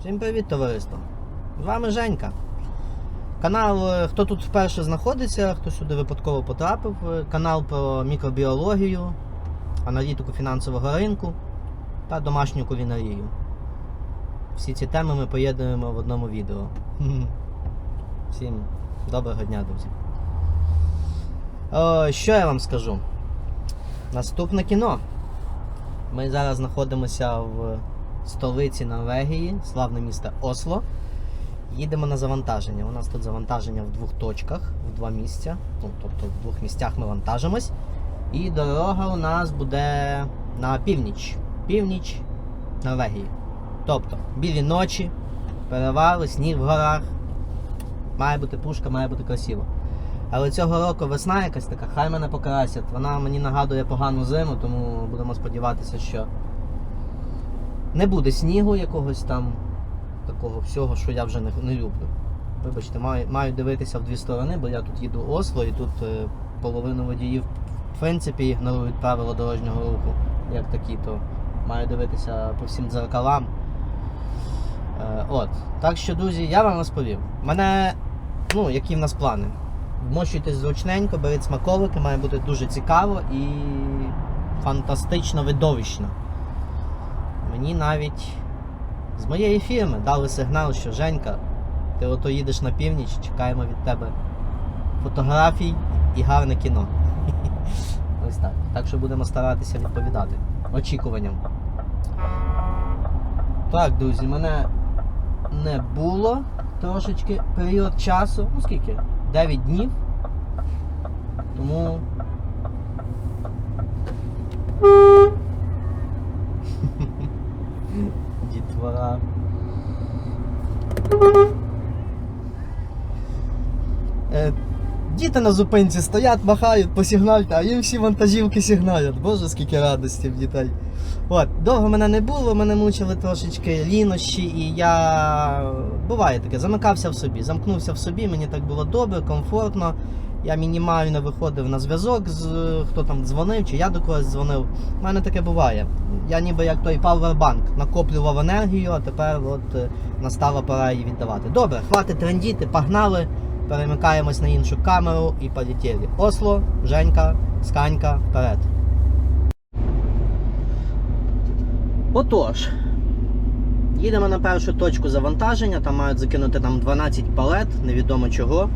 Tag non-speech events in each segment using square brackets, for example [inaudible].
Всім привіт, товариство! З вами Женька. Канал, е, хто тут вперше знаходиться, хто сюди випадково потрапив, е, канал про мікробіологію, аналітику фінансового ринку та домашню кулінарію. Всі ці теми ми поєднуємо в одному відео. [laughs] Всім доброго дня, друзі. Що я вам скажу? Наступне кіно. Ми зараз знаходимося в столиці Норвегії, славне місто Осло. Їдемо на завантаження. У нас тут завантаження в двох точках, в два місця. Ну, тобто в двох місцях ми вантажимось. І дорога у нас буде на північ. Північ Норвегії. Тобто, білі ночі, перевали, сніг в горах. Має бути пушка, має бути красиво. Але цього року весна якась така, хай мене покрасять. Вона мені нагадує погану зиму, тому будемо сподіватися, що не буде снігу якогось там, такого всього, що я вже не, не люблю. Вибачте, маю, маю дивитися в дві сторони, бо я тут їду Осло і тут е, половину водіїв в принципі ігнорують правила дорожнього руху, як такі, то маю дивитися по всім дзеркалам. Е, от. Так що, друзі, я вам розповів. Мене, ну, які в нас плани. Вмощуйтесь зручненько, беріть смаковики, має бути дуже цікаво і фантастично видовищно. Мені навіть з моєї фірми дали сигнал, що Женька, ти ото їдеш на північ, чекаємо від тебе фотографій і гарне кіно. [laughs] Ось так. Так що будемо старатися відповідати очікуванням. Так, друзі, мене не було трошечки період часу. Ну скільки? 9 днів. Тому. [laughs] Дітвора. Е, Діти на зупинці стоять, махають, посігнальте, а їм всі вантажівки сигналять. Боже, скільки радості в дітей. От, довго мене не було, мене мучили трошечки лінощі, і я буває таке, замикався в собі, замкнувся в собі, мені так було добре, комфортно. Я мінімально виходив на зв'язок з хто там дзвонив, чи я до когось дзвонив. У мене таке буває. Я ніби як той павербанк накоплював енергію, а тепер от е, настала пора її віддавати. Добре, хватить трендіти, погнали, перемикаємось на іншу камеру і полетіли. Осло, Женька, Сканька, вперед. Отож, їдемо на першу точку завантаження, там мають закинути нам 12 палет, невідомо чого.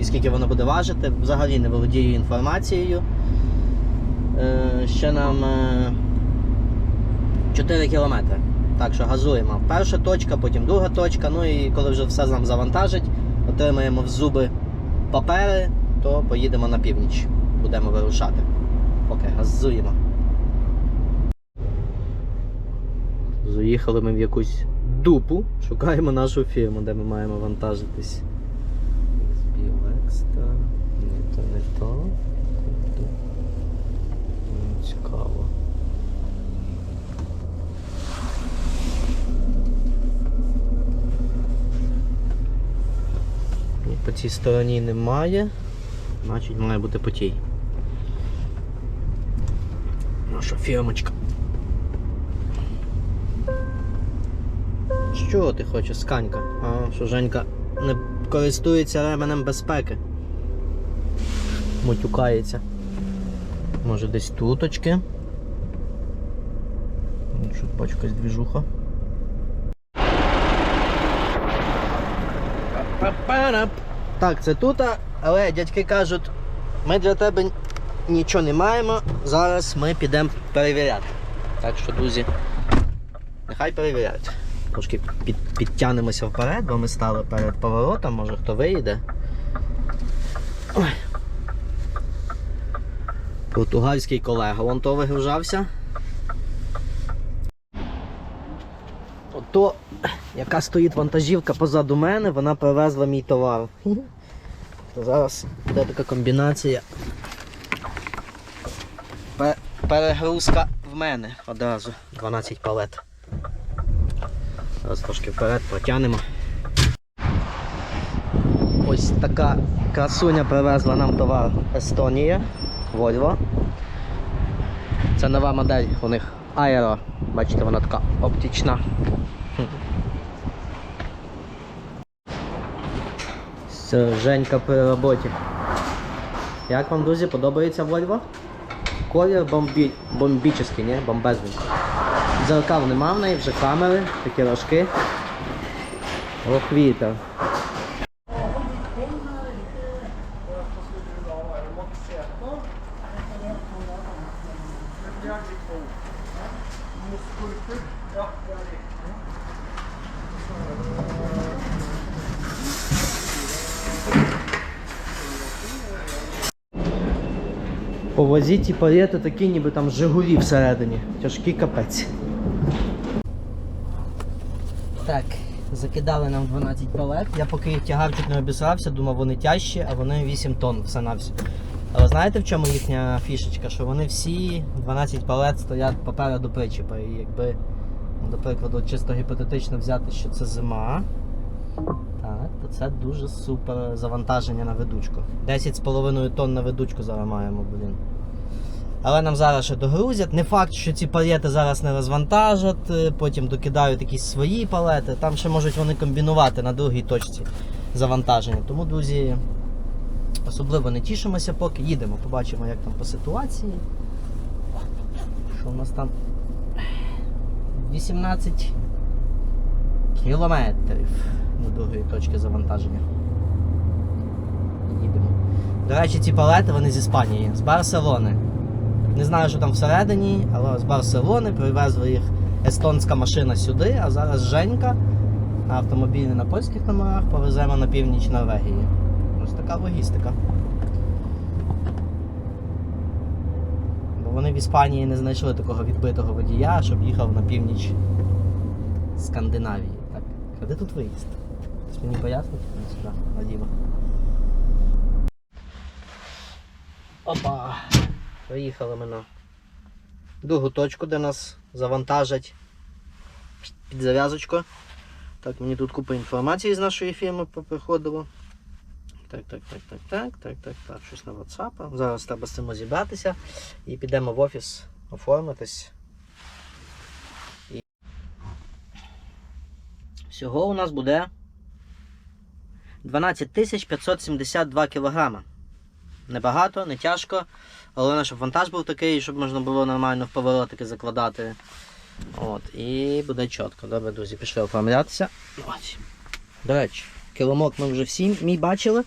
І скільки воно буде важити, взагалі не володію інформацією. Е, ще нам е, 4 кілометри. Так що газуємо. Перша точка, потім друга точка. Ну і коли вже все нам завантажить, отримаємо в зуби папери, то поїдемо на північ. Будемо вирушати. Поки газуємо. Заїхали ми в якусь дупу, шукаємо нашу фірму, де ми маємо вантажитись. Співекста. Ні, то не то. Тут. Цікаво. Ні, По цій стороні немає, значить має бути по тій. Наша фірмочка. Що ти хочеш, сканька? А, що Женька не користується ременем безпеки. Мотюкається. Може десь туточки. Ну, Що бачу якась двіжуха. Так, це тут, але дядьки кажуть, ми для тебе нічого не маємо. Зараз ми підемо перевіряти. Так що, друзі, нехай перевіряють. Трошки під, підтягнемося вперед, бо ми стали перед поворотом, може хто виїде. Ой. Португальський колега вон то вигружався. Ото, яка стоїть вантажівка позаду мене, вона привезла мій товар. [laughs] То зараз буде така комбінація. Перегрузка в мене одразу 12 палет. Зараз трошки вперед протягнемо. Ось така красуня привезла нам товар Естонія, Volvo. Це нова модель у них Aero. Бачите, вона така оптична. Це при роботі. Як вам, друзі, подобається Volvo? Колір бомбі... бомбічний, не? Бомбезний. Дзеркал нема в неї, вже камери, такі рожки. Ох, вітер. По вазі ті такі, ніби там Жигулі всередині. Тяжкий капець. Так, закидали нам 12 палет. Я поки їх не обісрався, думав вони тяжчі, а вони 8 тонн все на все. Але знаєте в чому їхня фішечка? Що вони всі 12 палет стоять попереду причіпа. І якби, до прикладу, чисто гіпотетично взяти, що це зима. Так, то це дуже супер завантаження на ведучку. 10,5 тонн на ведучку зараз маємо, блін. Але нам зараз ще догрузять. Не факт, що ці палети зараз не розвантажать, е, потім докидають якісь свої палети. Там ще можуть вони комбінувати на другій точці завантаження. Тому, друзі, особливо не тішимося, поки їдемо, побачимо, як там по ситуації. Що у нас там? 18 кілометрів до другої точки завантаження. Їдемо. До речі, ці палети вони з Іспанії, з Барселони. Не знаю, що там всередині, але з Барселони привезли їх естонська машина сюди, а зараз Женька на автомобілі на польських номерах повеземо на північ Норвегії. Ось така логістика. Бо вони в Іспанії не знайшли такого відбитого водія, щоб їхав на північ Скандинавії. Так, де тут виїзд? Хтось мені пояснить? Сюди, наліво. Опа! Приїхали ми на другу точку, де нас завантажать під зав'язочку. Так, мені тут купа інформації з нашої фірми поприходило. Так, так, так, так, так, так, так, так, щось на WhatsApp. Зараз треба з цим розібратися і підемо в офіс оформитись. І... Всього у нас буде 12 572 кілограма. Небагато, не тяжко. Головне, щоб вантаж був такий, щоб можна було нормально в поворотики закладати. От, і буде чітко. Добре, друзі, пішли оформлятися. До речі, килимок ми вже всі мій бачили.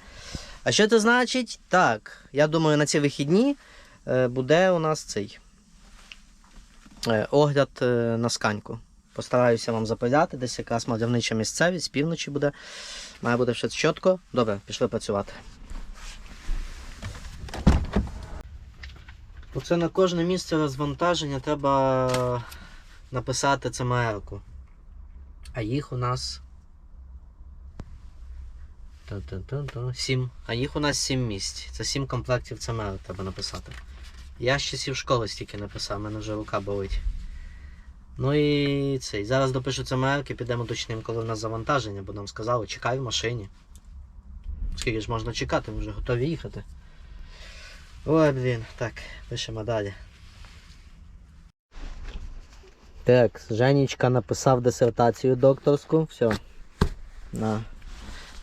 А що це значить? Так, я думаю, на ці вихідні е, буде у нас цей е, огляд е, на сканьку. Постараюся вам запиляти, десь якраз мальовнича місцевість, з півночі буде. Має бути все чітко. Добре, пішли працювати. Оце на кожне місце розвантаження треба написати ЦМР-ку. А їх у нас. Сім. А їх у нас сім місць. Це сім комплектів ЦМР треба написати. Я з часів школи стільки написав, мене вже рука болить. Ну і цей. Зараз допишу ЦМР, підемо уточнимо, коли в нас завантаження, бо нам сказали, чекай в машині. Скільки ж можна чекати, ми вже готові їхати. Ой, блін, так, пишемо далі. Так, Женечка написав дисертацію докторську. Все. На.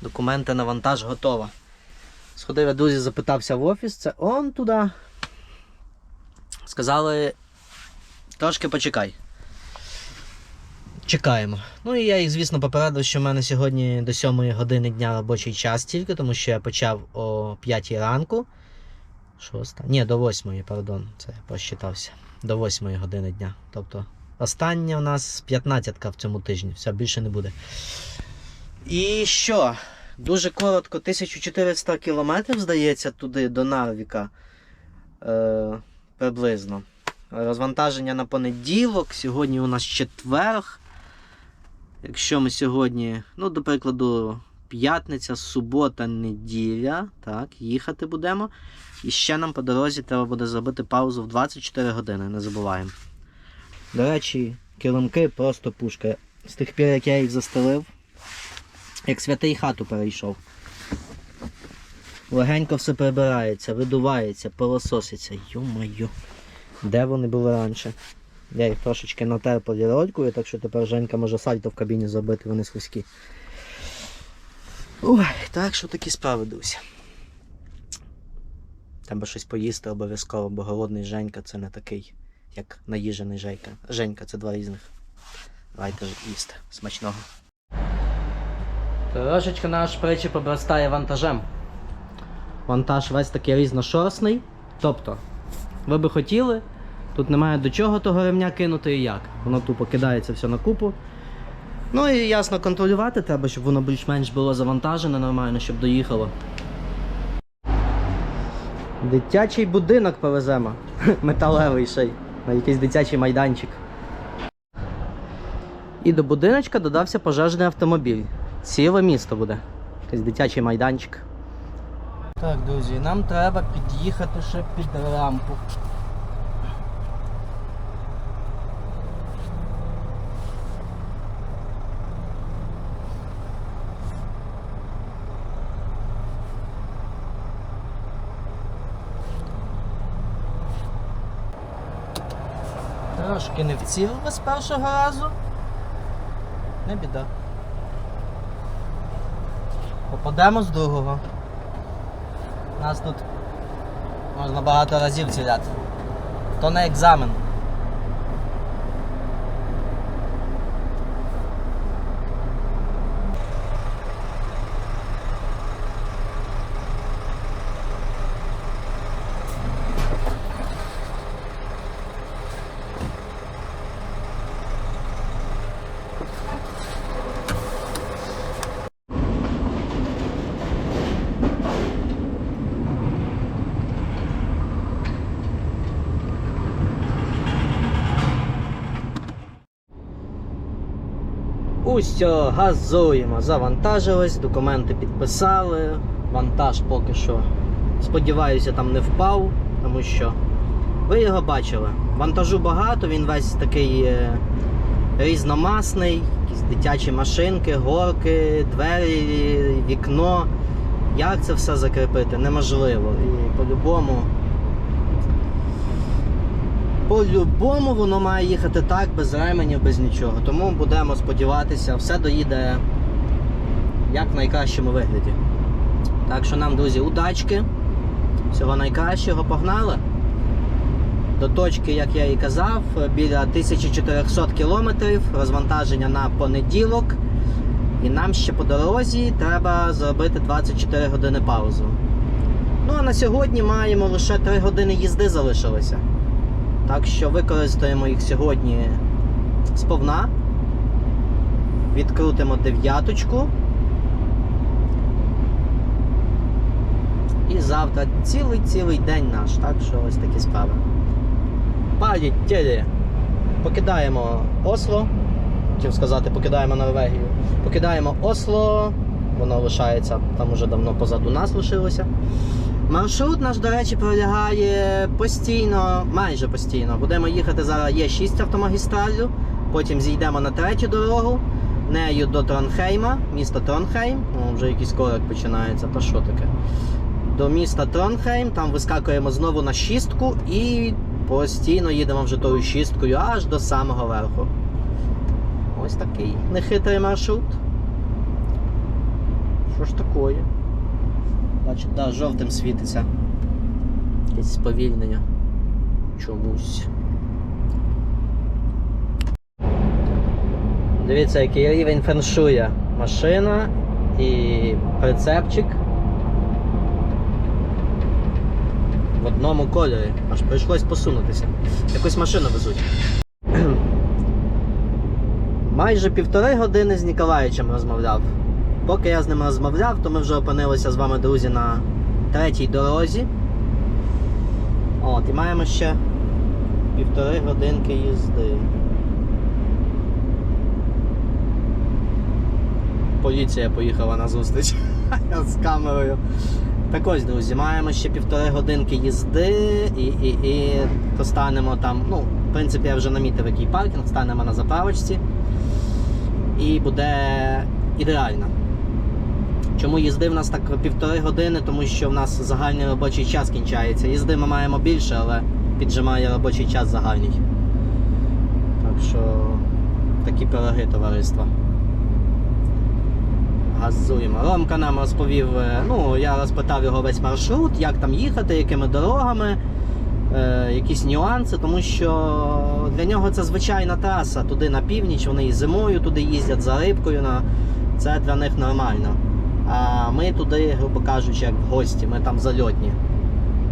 Документи на вантаж готово. Сходив я друзі, запитався в офіс, це он туди. Сказали, трошки почекай. Чекаємо. Ну і я їх, звісно, попередив, що в мене сьогодні до 7 години дня робочий час тільки, тому що я почав о 5 ранку. Шоста. Ні, до 8, пардон, це я посчитався. До 8 години дня. Тобто остання у нас 15 в цьому тижні, все більше не буде. І що? Дуже коротко, 1400 кілометрів, здається, туди до Нарвіка е, приблизно. Розвантаження на понеділок. Сьогодні у нас четверг. Якщо ми сьогодні, ну, до прикладу, п'ятниця, субота, неділя, так, їхати будемо. І ще нам по дорозі треба буде зробити паузу в 24 години, не забуваємо. До речі, килимки просто пушка. З тих пір, як я їх застелив, як святий хату перейшов. Легенько все прибирається, видувається, пилососиться. Йо-моє. Де вони були раніше? Я їх трошечки натер поліролькою, так що тепер Женька може сальто в кабіні зробити, вони слизькі. Ой, так що такі справи, друзі. Треба щось поїсти обов'язково, бо голодний Женька це не такий, як наїжений Женька. Женька це два різних. Давайте їсти. Смачного. Трошечки наш причіп обростає вантажем. Вантаж весь такий різношорстний. Тобто, ви би хотіли, тут немає до чого того ремня кинути і як. Воно тупо кидається все на купу. Ну і ясно контролювати треба, щоб воно більш-менш було завантажене нормально, щоб доїхало. Дитячий будинок повеземо. [laughs] Металевий ще й. На якийсь дитячий майданчик. І до будиночка додався пожежний автомобіль. Ціле місто буде. Якийсь дитячий майданчик. Так, друзі, нам треба під'їхати ще під рампу. Трошки не вцілили з першого разу. Не біда. Попадемо з другого. Нас тут можна багато разів ціляти. То не екзамен. Усьо, газуємо, завантажились, документи підписали. Вантаж поки що, сподіваюся, там не впав, тому що ви його бачили. Вантажу багато, він весь такий е, різномасний, якісь дитячі машинки, горки, двері, вікно. Як це все закріпити? Неможливо. І по-любому. По-любому воно має їхати так, без ременів, без нічого. Тому будемо сподіватися, все доїде як в найкращому вигляді. Так що нам, друзі, удачки. Всього найкращого, погнали. До точки, як я і казав, біля 1400 кілометрів, розвантаження на понеділок. І нам ще по дорозі треба зробити 24 години паузу. Ну а на сьогодні маємо лише 3 години їзди залишилося. Так що використаємо їх сьогодні сповна. Відкрутимо дев'яточку. І завтра цілий-цілий день наш. Так що ось такі справи. Полетіли! Покидаємо Осло. Хотів сказати, покидаємо Норвегію. Покидаємо Осло. Воно лишається там уже давно позаду нас лишилося. Маршрут наш, до речі, пролягає постійно, майже постійно. Будемо їхати зараз. Є 6 автомагістралів, потім зійдемо на третю дорогу, нею до Тронхейма, місто Тронхейм. О, вже якийсь корик починається, та що таке? До міста Тронхейм, там вискакуємо знову на шістку і постійно їдемо вже тою шісткою аж до самого верху. Ось такий нехитрий маршрут. Що ж такое? Бачу, да, жовтим світиться. Якесь сповільнення. Чомусь. Дивіться, який рівень феншуя. Машина і прицепчик. В одному кольорі. Аж прийшлось посунутися. Якусь машину везуть. [clears throat] Майже півтори години з Ніколаєчем розмовляв. Поки я з ним розмовляв, то ми вже опинилися з вами, друзі, на третій дорозі. От, і маємо ще півтори годинки їзди. Поліція поїхала на зустріч [laughs] з камерою. Так ось, друзі, маємо ще півтори годинки їзди і, і, і то станемо там. Ну, в принципі, я вже намітив який паркінг, станемо на заправочці. І буде ідеально. Чому їзди в нас так півтори години, тому що в нас загальний робочий час кінчається. Їзди ми маємо більше, але піджимає робочий час загальний. Так що такі пироги товариства. газуємо. Ромка нам розповів, е, ну, я розпитав його весь маршрут, як там їхати, якими дорогами, е, якісь нюанси, тому що для нього це звичайна траса. Туди на північ, вони і зимою туди їздять за рибкою. На... Це для них нормально. А ми туди, грубо кажучи, як в гості, ми там зальотні.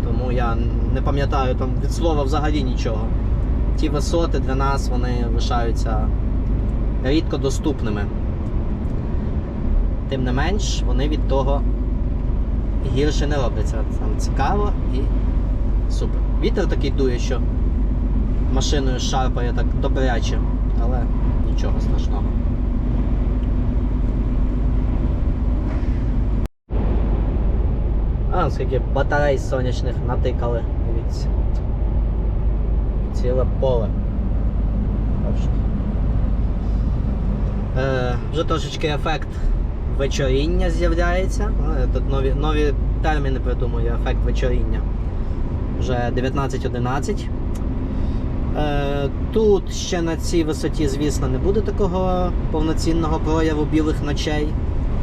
Тому я не пам'ятаю там від слова взагалі нічого. Ті висоти для нас вони лишаються рідко доступними. Тим не менш, вони від того гірше не робляться. Там цікаво і супер. Вітер такий дує, що машиною шарпає так добряче, але нічого страшного. А, скільки батарей сонячних натикали, дивіться. Ціле поле. Е, вже трошечки ефект вечоріння з'являється. Ну, Тут нові, нові терміни придумую, ефект вечоріння. Вже 19.11. Е, тут ще на цій висоті, звісно, не буде такого повноцінного прояву білих ночей.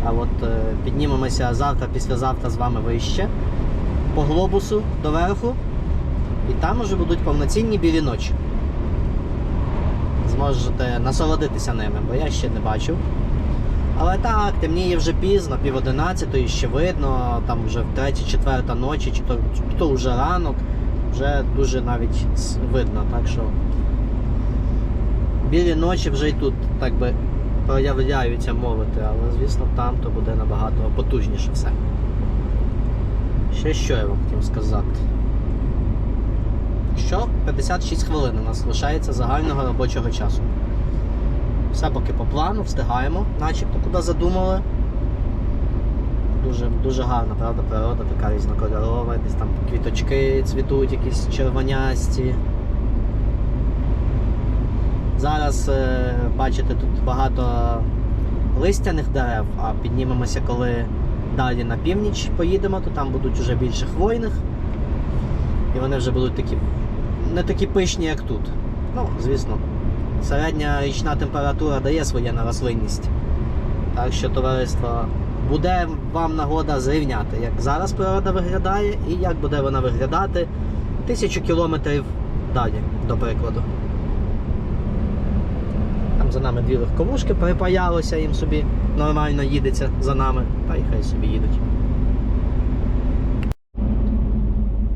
А от е, піднімемося завтра, післязавтра з вами вище по глобусу доверху. І там уже будуть повноцінні білі ночі. Зможете насолодитися ними, бо я ще не бачив. Але так, темніє вже пізно, пів одинадцятої ще видно, там вже в третя, четверта ночі, чи то, чи то вже ранок, вже дуже навіть видно. Так що білі ночі вже й тут так би проявляються мовити, але звісно там то буде набагато потужніше все. Ще що я вам хотів сказати? Що 56 хвилин у нас лишається загального робочого часу. Все поки по плану, встигаємо, начебто куди задумали. Дуже, дуже гарна, правда, природа, така різнокольорова, десь там квіточки цвітуть, якісь червонясті. Зараз е, бачите, тут багато листяних дерев, а піднімемося, коли далі на північ поїдемо, то там будуть вже більше хвойних. І вони вже будуть такі не такі пишні, як тут. Ну, звісно, середня річна температура дає своє на рослинність. Так що, товариство, буде вам нагода зрівняти, як зараз природа виглядає і як буде вона виглядати тисячу кілометрів далі, до прикладу. Там за нами дві легковушки припаялося, їм собі нормально їдеться за нами, та й хай собі їдуть.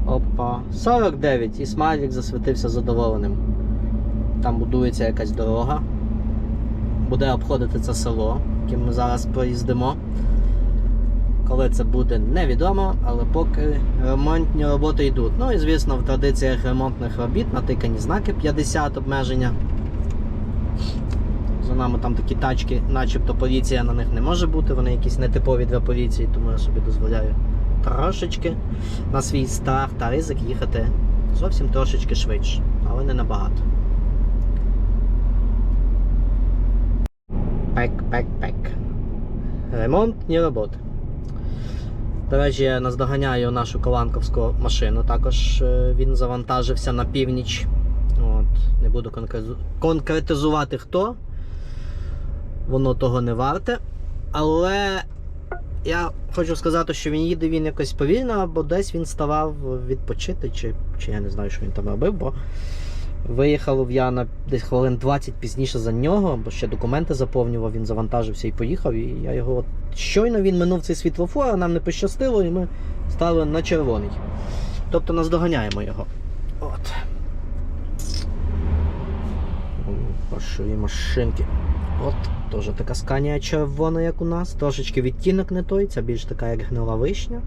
Опа, 49 і смайлик засвітився задоволеним. Там будується якась дорога. Буде обходити це село, яким ми зараз проїздимо. Коли це буде, невідомо, але поки ремонтні роботи йдуть. Ну і звісно, в традиціях ремонтних робіт натикані знаки 50 обмеження. За нами там такі тачки, начебто поліція на них не може бути, вони якісь нетипові для поліції, тому я собі дозволяю трошечки на свій страх та ризик їхати зовсім трошечки швидше, але не набагато. Пек, пек, пек. Ремонтні роботи. До речі, я наздоганяю нашу коланковську машину. Також е, він завантажився на північ. От. Не буду конкретизувати хто. Воно того не варте. Але я хочу сказати, що він їде він якось повільно, або десь він ставав відпочити, чи, чи я не знаю, що він там робив, бо виїхав я на десь хвилин 20 пізніше за нього, бо ще документи заповнював, він завантажився і поїхав. І я його от щойно він минув цей світлофор, нам не пощастило, і ми стали на червоний. Тобто наздоганяємо його. От. Пошові машинки. От, теж така сканія червона, як у нас. Трошечки відтінок не той, це більш така, як гнила вишня.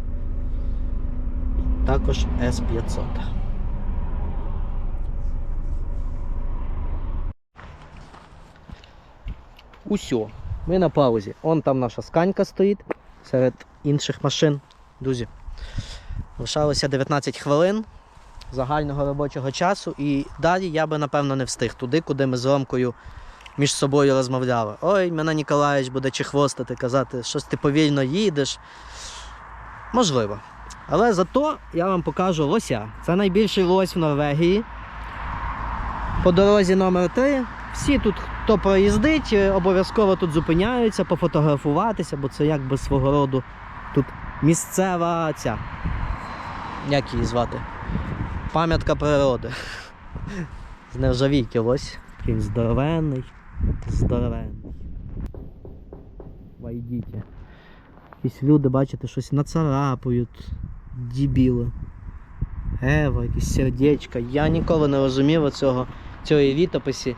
І також S500. Усьо. Ми на паузі. Он там наша сканька стоїть серед інших машин. Друзі. Лишалося 19 хвилин загального робочого часу, і далі я би напевно не встиг туди, куди ми з Ромкою між собою розмовляли. Ой, мене Ніколаєвич буде чехвостити, казати, щось ти повільно їдеш. Можливо. Але зато я вам покажу лося. Це найбільший лось в Норвегії. По дорозі номер 3 Всі тут, хто проїздить, е, обов'язково тут зупиняються, пофотографуватися, бо це якби свого роду тут місцева ця. Як її звати? Пам'ятка природи. З нержавійки ось. Він здоровенний. Здоровенний. Вайдіть. Якісь люди, бачите, щось нацарапують. Дібіли. Ева, якісь сердечка. Я ніколи не розумів оцього, цієї літописі,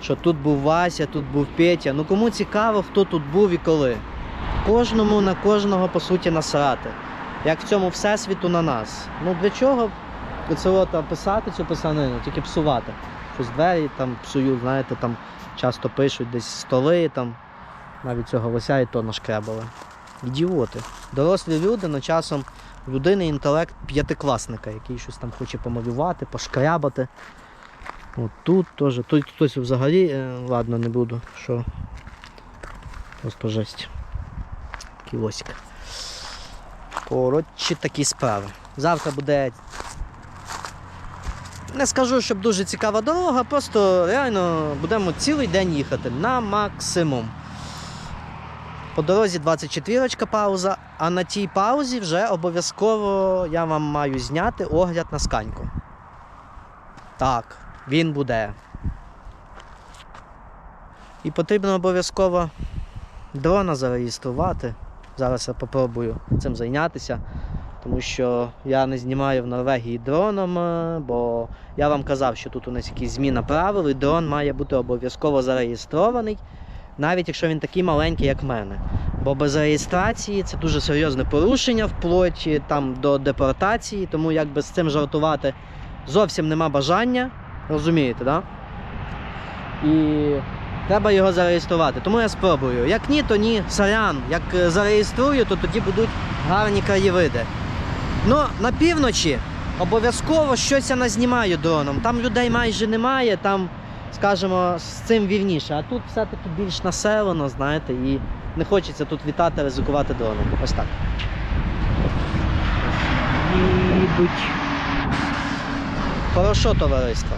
що тут був Вася, тут був Петя. Ну кому цікаво, хто тут був і коли. Кожному на кожного по суті насрати. Як в цьому всесвіту на нас. Ну для чого це от писати цю писанину, тільки псувати. Щось двері там псують, знаєте, там часто пишуть десь столи, там навіть цього лося і то нашкребали. Ідіоти. Дорослі люди, але часом в людини інтелект п'ятикласника, який щось там хоче помалювати, пошкрябати. От тут теж. Тут хтось взагалі, е, ладно, не буду, що. Просто жесть. Кілосик. Коротше, такі справи. Завтра буде. Не скажу, щоб дуже цікава дорога, просто реально будемо цілий день їхати на максимум. По дорозі 24 пауза, а на тій паузі вже обов'язково я вам маю зняти огляд на сканьку. Так, він буде. І потрібно обов'язково дрона зареєструвати. Зараз я попробую цим зайнятися, тому що я не знімаю в Норвегії дроном, е, бо я вам казав, що тут у нас якісь зміна правил, і дрон має бути обов'язково зареєстрований, навіть якщо він такий маленький, як в мене. Бо без реєстрації це дуже серйозне порушення вплоть е, там, до депортації, тому якби з цим жартувати зовсім нема бажання, розумієте, да? І треба його зареєструвати. Тому я спробую. Як ні, то ні. Сорян. Як е, зареєструю, то тоді будуть гарні краєвиди. Ну, на півночі обов'язково щось я назнімаю дроном. Там людей майже немає, там, скажімо, з цим вільніше. А тут все-таки більш населено, знаєте, і не хочеться тут вітати, ризикувати дроном. Ось так. Їдуть. Хорошо, товариство.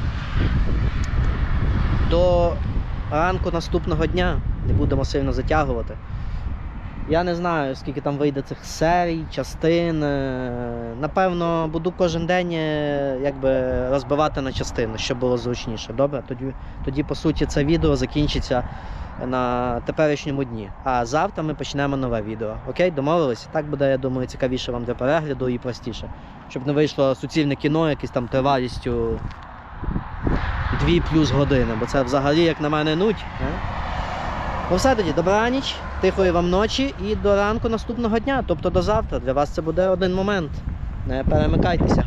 До ранку наступного дня не будемо сильно затягувати. Я не знаю, скільки там вийде цих серій, частин. Е, Напевно, буду кожен день е, якби розбивати на частини, щоб було зручніше. Добре? Тоді, тоді по суті, це відео закінчиться на теперішньому дні. А завтра ми почнемо нове відео. Окей, домовились? Так буде, я думаю, цікавіше вам для перегляду і простіше. Щоб не вийшло суцільне кіно, якесь там тривалістю 2 плюс години, бо це взагалі, як на мене, нуть. е? Ну все тоді, добраніч, тихої вам ночі і до ранку наступного дня, тобто до завтра. Для вас це буде один момент. Не перемикайтеся.